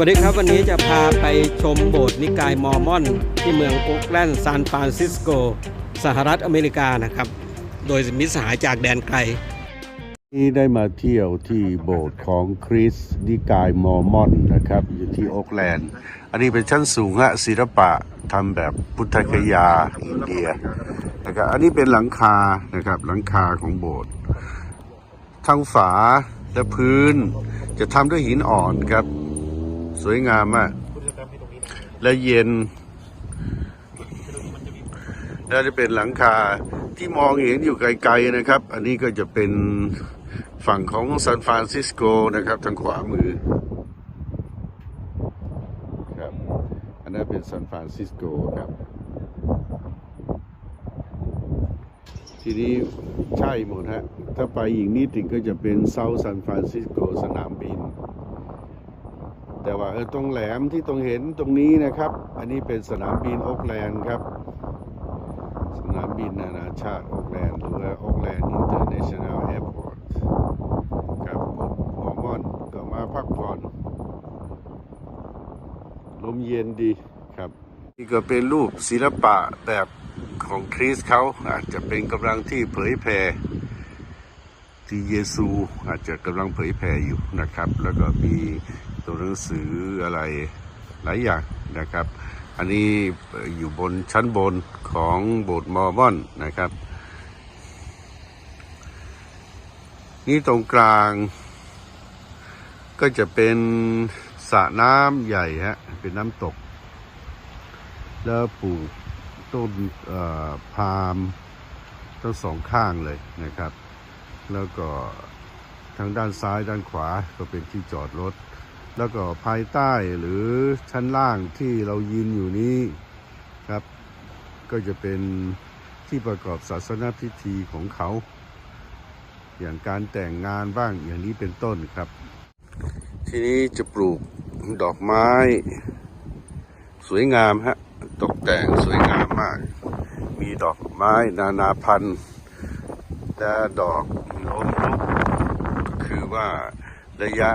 วัสดีครับวันนี้จะพาไปชมโบสถ์นิกายมอร์มอน ที่เมืองโอ๊กแลนด์ซานฟรานซิสโก สหรัฐอเมริกานะครับ โดยมิตรสหายจากแดนไกล นี่ได้มาเที่ยวที่โบสถ์ของคริสต์นิกายมอร์มอนนะครับ อยู่ที่โอ๊กแลนด์ อันนี้เป็นชั้นสูงฮะศิลปะทำแบบพุทธคยาอินเดียนะครับอันนี้เป็นหลังคานะครับหลังคาของโบสถ์ทั้งฝาและพื้นจะทำด้วยหินอ่อนครับ สวยงามมาก และเย็น และจะเป็นหลังคาที่มองเห็นอยู่ไกลๆนะครับ อันนี้ก็จะเป็นฝั่งของซานฟรานซิสโกนะครับทางขวามือครับอันนั้นเป็นซานฟรานซิสโกครับ ทีนี้ใช่หมดฮะถ้าไปอีกนิดถึงก็จะเป็นเซาท์ซานฟรานซิสโกสนามบิน แต่ว่าเออตรงแหลมที่ตรงเห็นตรงนี้นะครับ อันนี้เป็นสนามบินโอ๊กแลนด์ครับ สนามบินนานาชาติโอ๊กแลนด์หรือว่าโอ๊กแลนด์อินเตอร์เนชั่นแนลแอร์พอร์ตครับมอมอนก็มาพักผ่อน ลมเย็นดีครับนี่ก็เป็นรูปศิลปะแบบของคริสเขาอาจจะเป็นกำลังที่เผยแผ่ที่เยซูอาจจะกำลังเผยแผ่อยู่นะครับ แล้วก็มี ตัวหนังสืออะไรหลายอย่างนะครับ อันนี้อยู่บนชั้นบนของโบสถ์มอร์มอนนะครับ นี่ตรงกลางก็จะเป็นสระน้ำใหญ่ฮะเป็นน้ำตก แล้วปลูกต้นพามทั้งสองข้างเลยนะครับ แล้วก็ทางด้านซ้ายด้านขวาก็เป็นที่จอดรถ แล้วก็ภายใต้หรือชั้นล่างที่เรายืนอยู่นี้ครับ ก็จะเป็นที่ประกอบศาสนพิธีของเขา อย่างการแต่งงานบ้างอย่างนี้เป็นต้นครับ ทีนี้จะปลูกดอกไม้ สวยงามฮะตกแต่งสวยงามมาก มีดอกไม้นานาพันธุ์และดอกล้มลุกก็คือว่าระยะ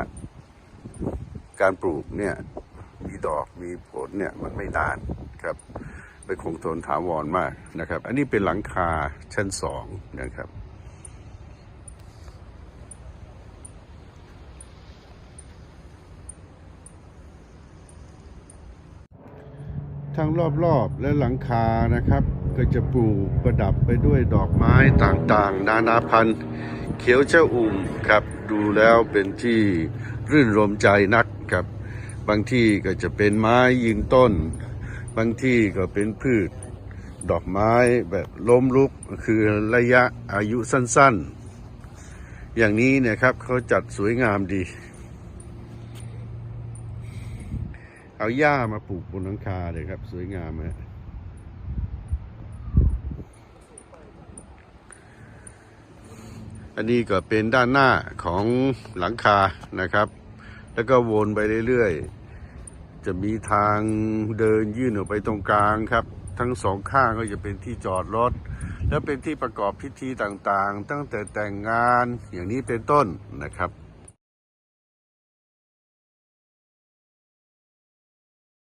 การปลูกเนี่ยมีดอกมีผลเนี่ยมันไม่นานครับเป็นคงทนถาวรมากนะครับ อันนี้เป็นหลังคาชั้นสองนะครับทั้งรอบๆ และหลังคานะครับ ก็จะปลูกประดับไปด้วยดอกไม้ต่างๆ นานาพันธุ์ เขียวเจ้าอุ่มครับ ดูแล้วเป็นที่รื่นรมใจนัก บางที่ก็จะเป็นไม้ยืนต้น บางที่ก็เป็นพืช ดอกไม้แบบล้มลุกคือระยะอายุสั้นๆ อย่างนี้เนี่ยครับเขาจัดสวยงามดี เอาหญ้ามาปลูกบนหลังคาเลยครับ สวยงามฮะอันนี้ก็เป็นด้านหน้าของหลังคานะครับ แล้วก็วนไปเรื่อยๆ จะมีทางเดินยื่นออกไปตรงกลางครับ ทั้งสองข้างก็จะเป็นที่จอดรถ และเป็นที่ประกอบพิธีต่างๆ ตั้งแต่แต่งงานอย่างนี้เป็นต้นนะครับ